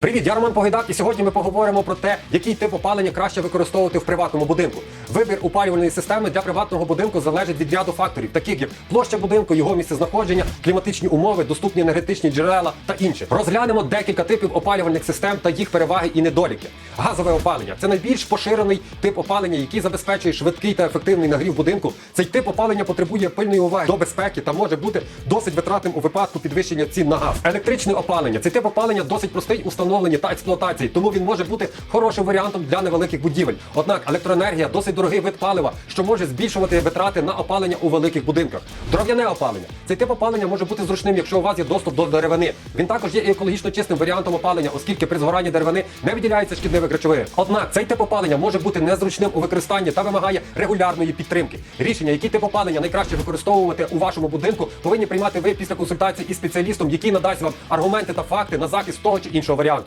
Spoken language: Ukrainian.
Привіт, я Роман Погайдак, і сьогодні ми поговоримо про те, який тип опалення краще використовувати в приватному будинку. Вибір опалювальної системи для приватного будинку залежить від ряду факторів, таких як площа будинку, його місцезнаходження, кліматичні умови, доступні енергетичні джерела та інше. Розглянемо декілька типів опалювальних систем та їх переваги і недоліки. Газове опалення це найбільш поширений тип опалення, який забезпечує швидкий та ефективний нагрів будинку. Цей тип опалення потребує пильної уваги до безпеки та може бути досить витратним у випадку підвищення цін на газ. Електричне опалення цей тип опалення досить простий у встановленні та експлуатації, тому він може бути хорошим варіантом для невеликих будівель. Однак електроенергія досить дорогий вид палива, що може збільшувати витрати на опалення у великих будинках. Дров'яне опалення. Цей тип опалення може бути зручним, якщо у вас є доступ до деревини. Він також є екологічно чистим варіантом опалення, оскільки при згоранні деревини не виділяється шкідливих речовин. Однак цей тип опалення може бути незручним у використанні та вимагає регулярної підтримки. Рішення, який тип опалення найкраще використовувати у вашому будинку, повинні приймати ви після консультації із спеціалістом, який надасть вам аргументи та факти на захист того чи іншого варіанту.